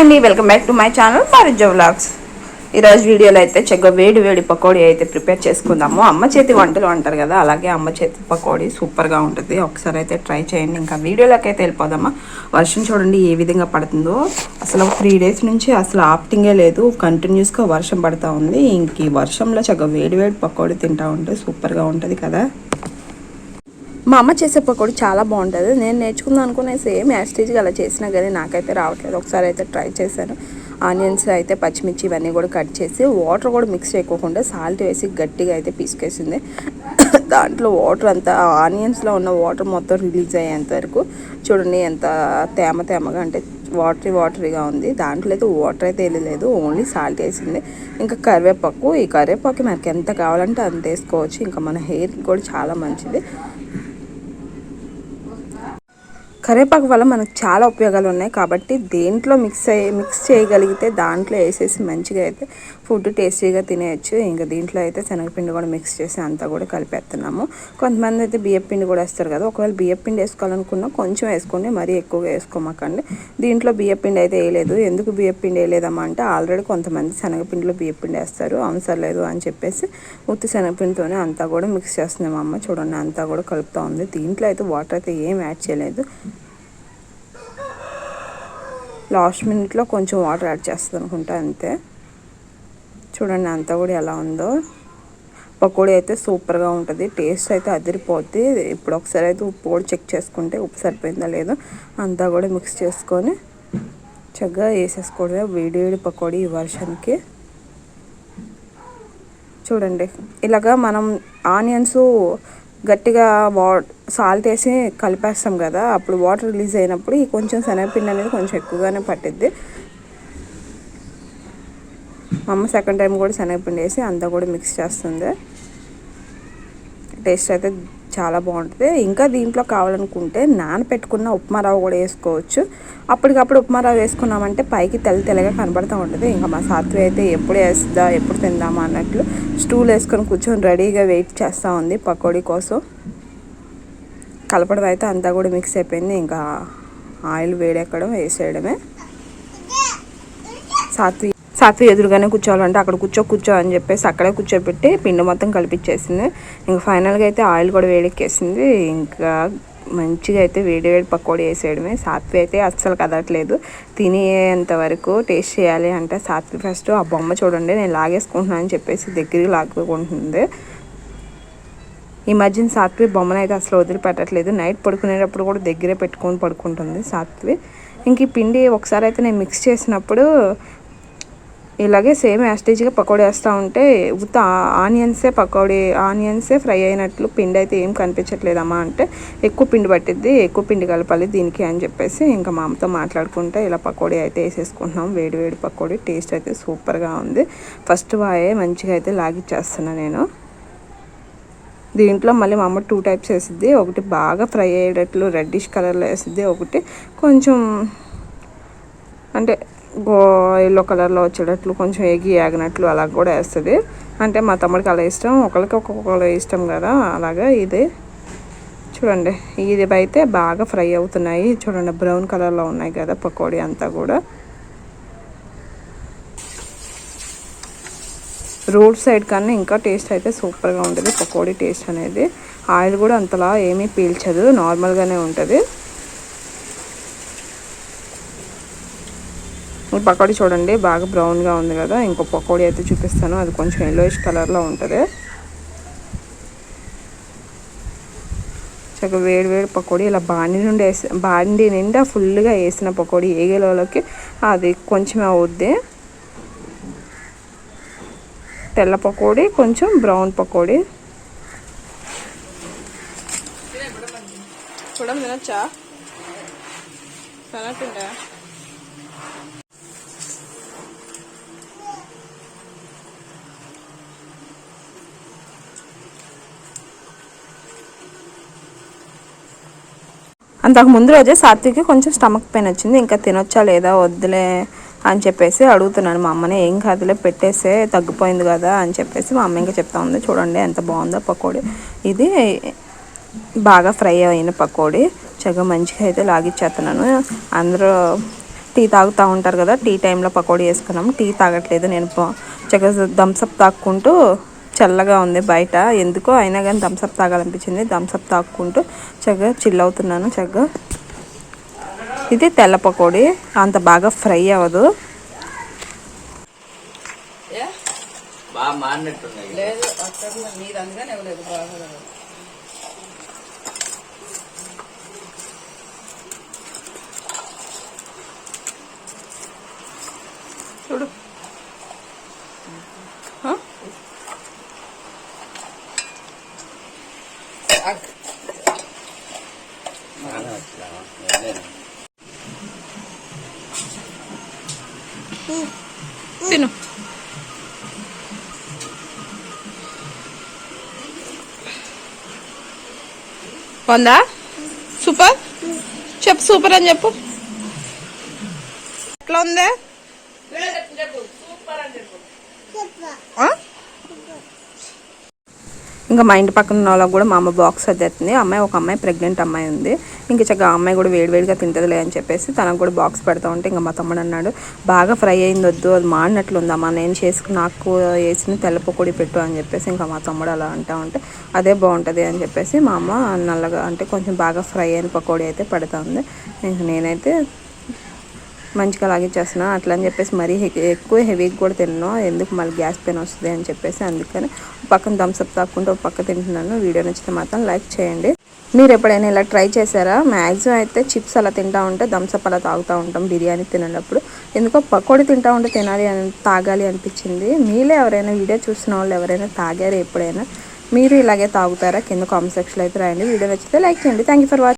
Hi అండి welcome back to my channel మారిజో vlogs. ఈరోజు వీడియోలో అయితే చక్కగా వేడి వేడి పకోడీ అయితే ప్రిపేర్ చేసుకుందాము. అమ్మ చేతి వంటలు అంటారు కదా అలాగే అమ్మ చేతి పకోడీ సూపర్గా ఉంటుంది. ఒకసారి అయితే ట్రై చేయండి. ఇంకా వీడియోలోకి అయితే వెళ్ళిపోదామా? వర్షం చూడండి ఏ విధంగా పడుతుందో. అసలు త్రీ డేస్ నుంచి అసలు ఆప్టింగే లేదు. కంటిన్యూస్గా వర్షం పడుతూ ఉంది. ఇంక ఈ వర్షంలో చక్కగా వేడి వేడి పకోడీ తింటా ఉంటే సూపర్గా ఉంటుంది కదా. మా అమ్మ చేసే పకోడీ చాలా బాగుంటుంది. నేను నేర్చుకుందాం అనుకునే సేమ్ యాస్టేజ్గా అలా చేసినా కానీ నాకైతే రావట్లేదు. ఒకసారి అయితే ట్రై చేశాను. ఆనియన్స్ అయితే పచ్చిమిర్చి ఇవన్నీ కూడా కట్ చేసి వాటర్ కూడా మిక్స్ చేయకోకుండా సాల్ట్ వేసి గట్టిగా అయితే పీసుకేసింది. దాంట్లో వాటర్ అంతా ఆనియన్స్లో ఉన్న వాటర్ మొత్తం రిలీజ్ అయ్యేంత వరకు చూడండి ఎంత తేమ తేమగా అంటే వాటరీ వాటరీగా ఉంది. దాంట్లో అయితే వాటర్ అయితే వెళ్ళలేదు. ఓన్లీ సాల్ట్ వేసింది. ఇంకా కరివేపాకు ఈ కరివేపాకు మనకి ఎంత కావాలంటే అంత వేసుకోవచ్చు. ఇంకా మన హెయిర్కి కూడా చాలా మంచిది. కరివేపాకు వల్ల మనకు చాలా ఉపయోగాలు ఉన్నాయి కాబట్టి దేంట్లో మిక్స్ అయ్యి మిక్స్ చేయగలిగితే దాంట్లో వేసేసి మంచిగా అయితే ఫుడ్ టేస్టీగా తినేయచ్చు. ఇంకా దీంట్లో అయితే శనగపిండి కూడా మిక్స్ చేసి అంతా కూడా కలిపేస్తున్నాము కొంతమంది అయితే బియ్యం పిండి కూడా వేస్తారు కదా. ఒకవేళ బియ్యం పిండి వేసుకోవాలనుకున్నా కొంచెం వేసుకోండి మరీ ఎక్కువగా వేసుకోమాకండి. దీంట్లో బియ్యం పిండి అయితే వేయలేదు. ఎందుకు బియ్యం పిండి వేయలేదమ్మా అంటే ఆల్రెడీ కొంతమంది శనగపిండిలో బియ్యం పిండి వేస్తారు. అవసరం లేదు అని చెప్పేసి ఉత్తి శనగపిండితోనే అంతా కూడా మిక్స్ చేస్తున్నాం అమ్మ. చూడండి అంతా కూడా కలుపుతూ ఉంది. దీంట్లో అయితే వాటర్ అయితే ఏం యాడ్ చేయలేదు. లాస్ట్ మినిట్లో కొంచెం వాటర్ యాడ్ చేస్తుంది అనుకుంటా అంతే. చూడండి అంతా కూడా ఎలా ఉందో. పకోడీ అయితే సూపర్గా ఉంటుంది. టేస్ట్ అయితే అదిరిపోద్ది. ఇప్పుడు ఒకసారి అయితే ఉప్పు కూడా చెక్ చేసుకుంటే ఉప్పు సరిపోయిందా లేదో అంతా కూడా మిక్స్ చేసుకొని చక్కగా వేసేసుకోవడమే వేడి వేడి పకోడీ ఈ వర్షానికి. చూడండి. ఇలాగా మనం ఆనియన్స్ గట్టిగా వా సాల్ట్ వేసి కలిపేస్తాం కదా అప్పుడు వాటర్ రిలీజ్ అయినప్పుడు ఈ కొంచెం శనగపిండి అనేది కొంచెం ఎక్కువగానే పట్టిద్ది. మా అమ్మ సెకండ్ టైం కూడా శనగపిండి వేసి అంతా కూడా మిక్స్ చేస్తుంది. టేస్ట్ అయితే చాలా బాగుంటుంది. ఇంకా దీంట్లో కావాలనుకుంటే నానపెట్టుకున్న ఉప్మా రవ్వ కూడా వేసుకోవచ్చు. అప్పటికప్పుడు ఉప్మా రవ్వ వేసుకున్నామంటే పైకి తెల్ల తెల్లగా కనబడుతూ ఉంటుంది. ఇంకా మా సాత్వి అయితే ఎప్పుడు వేస్తుందా ఎప్పుడు తిందామా అన్నట్లు స్టూల్ వేసుకొని కూర్చొని రెడీగా వెయిట్ చేస్తూ ఉంది పకోడీ కోసం. కలపడం అయితే అంతా కూడా మిక్స్ అయిపోయింది. ఇంకా ఆయిల్ వేడెక్కడం వేసేయడమే. సాత్వి సాత్వి ఎదురుగానే కూర్చోవాలంటే అక్కడ కూర్చో కూర్చో అని చెప్పేసి అక్కడే కూర్చోబెట్టి పిండి మొత్తం కలిపించేసింది ఇంకా ఫైనల్గా అయితే ఆయిల్ కూడా వేడెక్కేసింది. ఇంకా మంచిగా అయితే వేడి వేడి పకోడీ వేసేయడమే. సాత్వి అయితే అస్సలు కదట్లేదు. తినేంత వరకు టేస్ట్ చేయాలి అంటే సాత్వి ఫస్ట్ ఆ బొమ్మ చూడండి నేను లాగేసుకుంటున్నాను అని చెప్పేసి దగ్గరికి లాక్కుంటుంది ఈ మధ్యన సాత్వి బొమ్మను అయితే అసలు వదిలిపెట్టట్లేదు. నైట్ పడుకునేటప్పుడు కూడా దగ్గరే పెట్టుకొని పడుకుంటుంది సాత్వి. ఇంక ఈ పిండి ఒకసారి అయితే నేను మిక్స్ చేసినప్పుడు ఇలాగే సేమ్ యాస్టేజ్గా పకోడీ వేస్తూ ఉంటే ఉత్త ఆనియన్సే పకోడీ ఆనియన్సే ఫ్రై అయినట్లు పిండి అయితే ఏం కనిపించట్లేదమ్మా అంటే ఎక్కువ పిండి పట్టిద్ది ఎక్కువ పిండి కలపాలి దీనికి అని చెప్పేసి ఇంకా మా అమ్మతో మాట్లాడుకుంటే ఇలా పకోడీ అయితే వేసేసుకుంటున్నాం. వేడి వేడి పకోడీ టేస్ట్ అయితే సూపర్గా ఉంది. ఫస్ట్ వాయే మంచిగా అయితే లాగిచ్చేస్తున్నా నేను. దీంట్లో మళ్ళీ మా అమ్మ టూ టైప్స్ వేసిద్ది. ఒకటి బాగా ఫ్రై అయ్యేటట్లు రెడ్డిష్ కలర్లో వేసిద్ది. ఒకటి కొంచెం అంటే ఎల్లో కలర్లో వచ్చేటట్లు కొంచెం ఎగి ఆగినట్లు అలా కూడా వేస్తుంది. అంటే మా తమ్ముడికి అలా ఇష్టం ఒకరికి ఒక్కొక్కరు ఇష్టం కదా అలాగా ఇది. చూడండి ఇది అయితే బాగా ఫ్రై అవుతున్నాయి. చూడండి బ్రౌన్ కలర్లో ఉన్నాయి కదా పకోడీ అంతా కూడా. రోడ్ సైడ్ కన్నా ఇంకా టేస్ట్ అయితే సూపర్గా ఉంటుంది. పకోడీ టేస్ట్ అనేది. ఆయిల్ కూడా అంతలా ఏమీ పీల్చదు నార్మల్గానే ఉంటుంది. ఈ పకోడీ చూడండి బాగా బ్రౌన్గా ఉంది కదా. ఇంకో పకోడీ అయితే చూపిస్తాను. అది కొంచెం ఎల్లోయిష్ కలర్లో ఉంటుంది. చక్కగా వేడి వేడి పకోడీ ఇలా బాండి నుండి వేసి బాండి నిండా ఫుల్గా వేసిన పకోడీ ఏగేలోకి అది కొంచెం అవుద్ది. తెల్ల పకోడీ కొంచెం బ్రౌన్ పకోడీ. చూడండి తినొచ్చా? తినట్టుండే అంతకు ముందు రోజే సాత్వికి కొంచెం స్టమక్ పెయిన్ వచ్చింది ఇంకా తినొచ్చా లేదా వద్దులే అని చెప్పేసి అడుగుతున్నాను. మా అమ్మని ఏం కాదులే పెట్టేస్తే తగ్గిపోయింది కదా అని చెప్పేసి మా అమ్మ ఇంకా చెప్తా ఉంది. చూడండి ఎంత బాగుందో పకోడీ. ఇది బాగా ఫ్రై అయిన పకోడీ. చక్కగా మంచిగా అయితే లాగిచ్చేస్తున్నాను. అందరూ టీ తాగుతూ ఉంటారు కదా టీ టైంలో పకోడీ వేసుకున్నాం. టీ తాగట్లేదు నేను చక్కగా థమ్స్అప్ తాక్కుంటూ చల్లగా ఉంది బయట. ఎందుకో అయినా కానీ థమ్స్అప్ తాగాలనిపించింది. థమ్స్అప్ తాక్కుంటూ చక్కగా చిల్ అవుతున్నాను చక్కగా. ఇది తెల్ల పకోడీ. అంత బాగా ఫ్రై అవ్వదు. బాగా తిను వందా సూపర్ చెప్పు సూపర్ అని చెప్పు ఎట్లా ఉంది ఆ? ఇంకా మా ఇంటి పక్కన ఉన్న వాళ్ళకి కూడా మా అమ్మ బాక్స్ సర్దేస్తుంది అమ్మాయి ఒక అమ్మాయి ప్రెగ్నెంట్ అమ్మాయి ఉంది. ఇంకా చక్కగా ఆ అమ్మాయి కూడా వేడివేడిగా తింటదిలే అని చెప్పేసి తనకు కూడా బాక్స్ పెడతా ఉంటే ఇంకా మా తమ్ముడు అన్నాడు బాగా ఫ్రై అయింది వద్దు అది మాడినట్లు ఉందమ్మా నేను చేసుకుని నాకు వేసిన తెల్ల పెట్టు అని చెప్పేసి ఇంకా మా తమ్ముడు అలా అంటా ఉంటే అదే బాగుంటుంది అని చెప్పేసి మా అమ్మ నల్లగా అంటే కొంచెం బాగా ఫ్రై అయిన పకోడీ అయితే పెడతా ఉంది. ఇంకా నేనైతే మంచిగా లాగిచ్చేస్తున్నా అట్లా అని చెప్పేసి మరీ హె- ఎక్కువ హెవీగా కూడా తిన్నాను ఎందుకు మళ్ళీ గ్యాస్ పెయిన్ వస్తుంది అని చెప్పేసి అందుకని పక్కన థమ్స్అప్ తాక్కుంటూ ఒక పక్క తింటున్నాను. వీడియో నచ్చితే మాత్రం లైక్ చేయండి. మీరు ఎప్పుడైనా ఇలా ట్రై చేశారా? మ్యాక్సిమం అయితే చిప్స్ అలా తింటా ఉంటే థమ్స్అప్ అలా తాగుతూ ఉంటాం బిర్యానీ తినేటప్పుడు. ఎందుకో పకోడీ తింటా ఉంటే తినాలి అని తాగాలి అనిపించింది. మీలో ఎవరైనా వీడియో చూసిన వాళ్ళు ఎవరైనా తాగారు ఎప్పుడైనా? మీరు ఇలాగే తాగుతారా? కింద కామెంట్ సెక్షన్లో అయితే రాయండి. వీడియో నచ్చితే లైక్ చేయండి. Thank you for watching